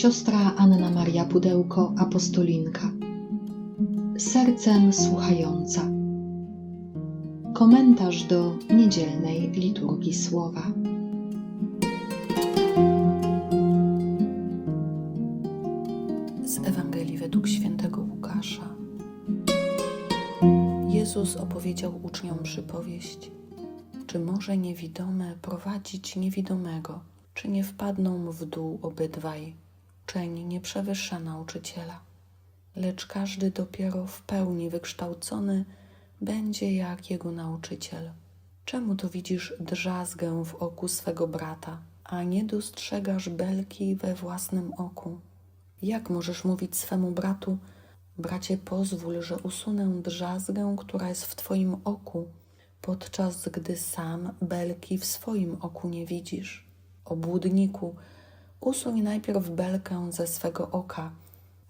Siostra Anna Maria Pudełko, apostolinka. Sercem słuchająca. Komentarz do niedzielnej liturgii słowa. Z Ewangelii według świętego Łukasza. Jezus opowiedział uczniom przypowieść: Czy może niewidome prowadzić niewidomego? Czy nie wpadną w dół obydwaj? Uczeń nie przewyższa nauczyciela, lecz każdy dopiero w pełni wykształcony będzie jak jego nauczyciel. Czemu to widzisz drzazgę w oku swego brata, a nie dostrzegasz belki we własnym oku? Jak możesz mówić swemu bratu, bracie, pozwól, że usunę drzazgę, która jest w twoim oku, podczas gdy sam belki w swoim oku nie widzisz? Obłudniku, usuń najpierw belkę ze swego oka,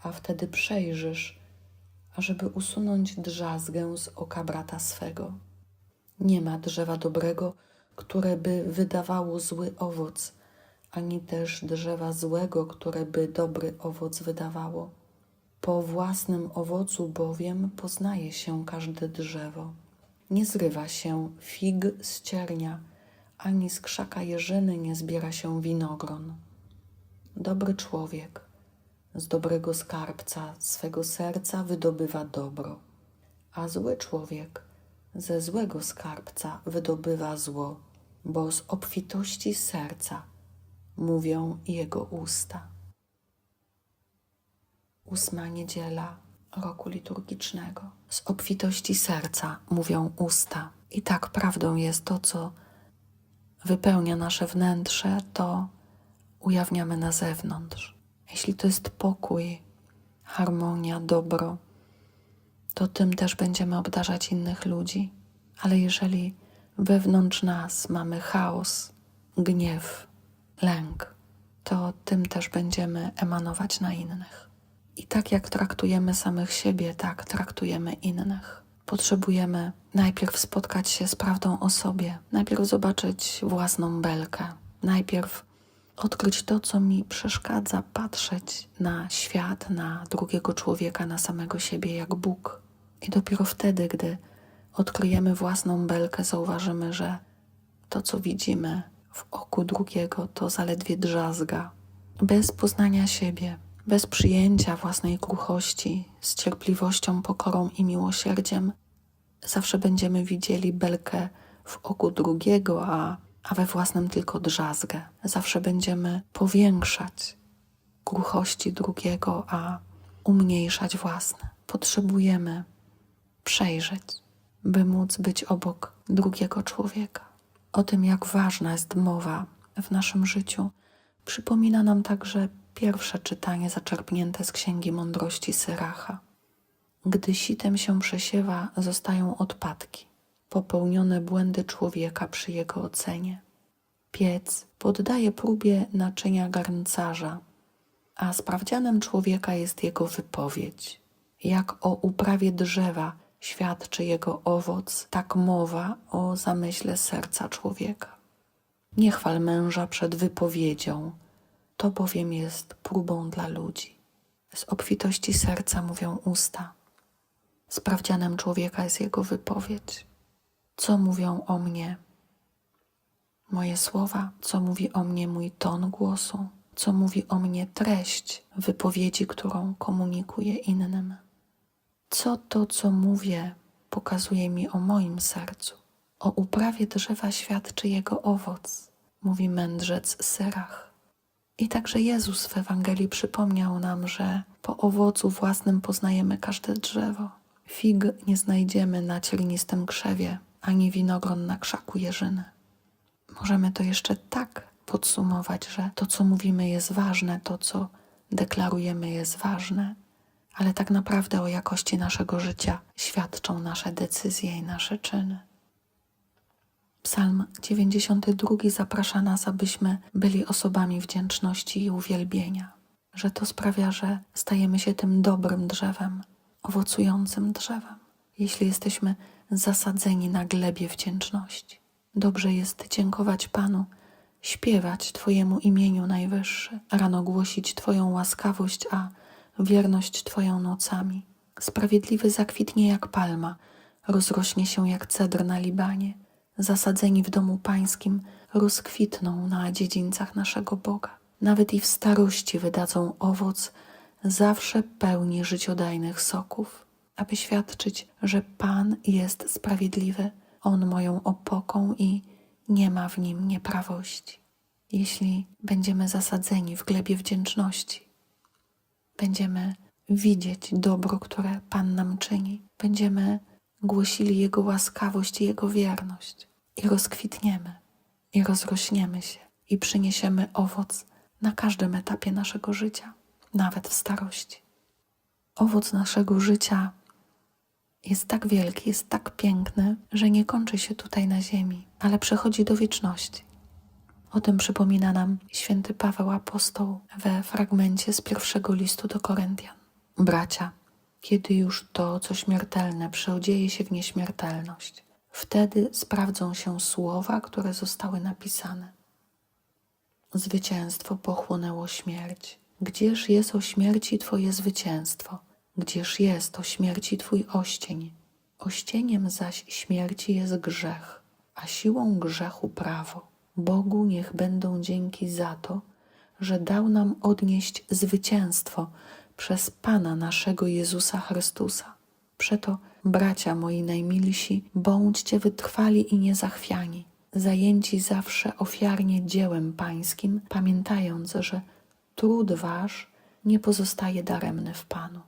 a wtedy przejrzysz, ażeby usunąć drzazgę z oka brata swego. Nie ma drzewa dobrego, które by wydawało zły owoc, ani też drzewa złego, które by dobry owoc wydawało. Po własnym owocu bowiem poznaje się każde drzewo. Nie zrywa się fig z ciernia, ani z krzaka jeżyny nie zbiera się winogron. Dobry człowiek z dobrego skarbca swego serca wydobywa dobro, a zły człowiek ze złego skarbca wydobywa zło, bo z obfitości serca mówią jego usta. Ósma niedziela roku liturgicznego. Z obfitości serca mówią usta. I tak prawdą jest to, co wypełnia nasze wnętrze, to ujawniamy na zewnątrz. Jeśli to jest pokój, harmonia, dobro, to tym też będziemy obdarzać innych ludzi. Ale jeżeli wewnątrz nas mamy chaos, gniew, lęk, to tym też będziemy emanować na innych. I tak jak traktujemy samych siebie, tak traktujemy innych. Potrzebujemy najpierw spotkać się z prawdą o sobie, najpierw zobaczyć własną belkę, najpierw odkryć to, co mi przeszkadza patrzeć na świat, na drugiego człowieka, na samego siebie jak Bóg. I dopiero wtedy, gdy odkryjemy własną belkę, zauważymy, że to, co widzimy w oku drugiego, to zaledwie drzazga. Bez poznania siebie, bez przyjęcia własnej kruchości, z cierpliwością, pokorą i miłosierdziem, zawsze będziemy widzieli belkę w oku drugiego, a, a we własnym tylko drzazgę. Zawsze będziemy powiększać kruchości drugiego, a umniejszać własne. Potrzebujemy przejrzeć, by móc być obok drugiego człowieka. O tym, jak ważna jest mowa w naszym życiu, przypomina nam także pierwsze czytanie zaczerpnięte z Księgi Mądrości Syracha. Gdy sitem się przesiewa, zostają odpadki, popełnione błędy człowieka przy jego ocenie. Piec poddaje próbie naczynia garncarza, a sprawdzianem człowieka jest jego wypowiedź. Jak o uprawie drzewa świadczy jego owoc, tak mowa o zamyśle serca człowieka. Nie chwal męża przed wypowiedzią, to bowiem jest próbą dla ludzi. Z obfitości serca mówią usta. Sprawdzianem człowieka jest jego wypowiedź. Co mówią o mnie moje słowa, co mówi o mnie mój ton głosu, co mówi o mnie treść wypowiedzi, którą komunikuję innym. Co to, co mówię, pokazuje mi o moim sercu. O uprawie drzewa świadczy jego owoc, mówi mędrzec Syrach. I także Jezus w Ewangelii przypomniał nam, że po owocu własnym poznajemy każde drzewo. Fig nie znajdziemy na ciernistym krzewie, ani winogron na krzaku jeżyny. Możemy to jeszcze tak podsumować, że to, co mówimy, jest ważne, to, co deklarujemy, jest ważne, ale tak naprawdę o jakości naszego życia świadczą nasze decyzje i nasze czyny. Psalm 92 zaprasza nas, abyśmy byli osobami wdzięczności i uwielbienia, że to sprawia, że stajemy się tym dobrym drzewem, owocującym drzewem, jeśli jesteśmy zasadzeni na glebie wdzięczności. Dobrze jest dziękować Panu śpiewać Twojemu imieniu najwyższy, rano głosić Twoją łaskawość, a wierność Twoją nocami. Sprawiedliwy zakwitnie jak palma, rozrośnie się jak cedr na Libanie. Zasadzeni w domu pańskim rozkwitną na dziedzińcach naszego Boga. Nawet i w starości wydadzą owoc zawsze pełni życiodajnych soków, aby świadczyć, że Pan jest sprawiedliwy, On moją opoką i nie ma w nim nieprawości. Jeśli będziemy zasadzeni w glebie wdzięczności, będziemy widzieć dobro, które Pan nam czyni, będziemy głosili Jego łaskawość i Jego wierność i rozkwitniemy, i rozrośniemy się, i przyniesiemy owoc na każdym etapie naszego życia, nawet w starości. Owoc naszego życia jest tak wielki, jest tak piękny, że nie kończy się tutaj na ziemi, ale przechodzi do wieczności. O tym przypomina nam święty Paweł Apostoł we fragmencie z pierwszego listu do Koryntian. Bracia, kiedy już to, co śmiertelne, przeodzieje się w nieśmiertelność, wtedy sprawdzą się słowa, które zostały napisane. Zwycięstwo pochłonęło śmierć. Gdzież jest o śmierci Twoje zwycięstwo? Gdzież jest o śmierci Twój oścień? Ościeniem zaś śmierci jest grzech, a siłą grzechu prawo. Bogu niech będą dzięki za to, że dał nam odnieść zwycięstwo przez Pana naszego Jezusa Chrystusa. Przeto, bracia moi najmilsi, bądźcie wytrwali i niezachwiani, zajęci zawsze ofiarnie dziełem Pańskim, pamiętając, że trud Wasz nie pozostaje daremny w Panu.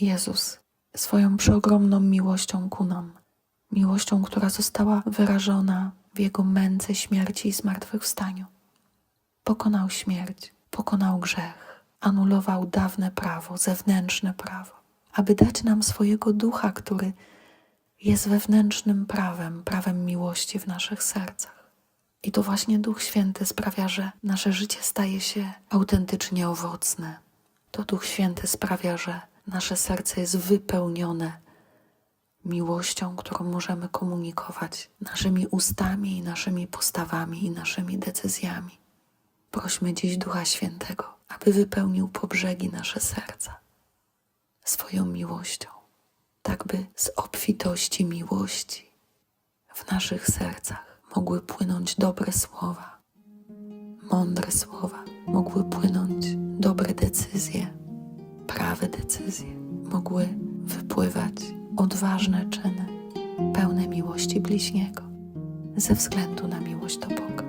Jezus swoją przeogromną miłością ku nam, miłością, która została wyrażona w Jego męce, śmierci i zmartwychwstaniu, pokonał śmierć, pokonał grzech, anulował dawne prawo, zewnętrzne prawo, aby dać nam swojego ducha, który jest wewnętrznym prawem, prawem miłości w naszych sercach. I to właśnie Duch Święty sprawia, że nasze życie staje się autentycznie owocne. To Duch Święty sprawia, że nasze serce jest wypełnione miłością, którą możemy komunikować naszymi ustami, i naszymi postawami i naszymi decyzjami. Prośmy dziś Ducha Świętego, aby wypełnił po brzegi nasze serca swoją miłością, tak by z obfitości miłości w naszych sercach mogły płynąć dobre słowa, mądre słowa, mogły płynąć dobre decyzje, prawe decyzje, mogły wypływać odważne czyny, pełne miłości bliźniego, ze względu na miłość do Boga.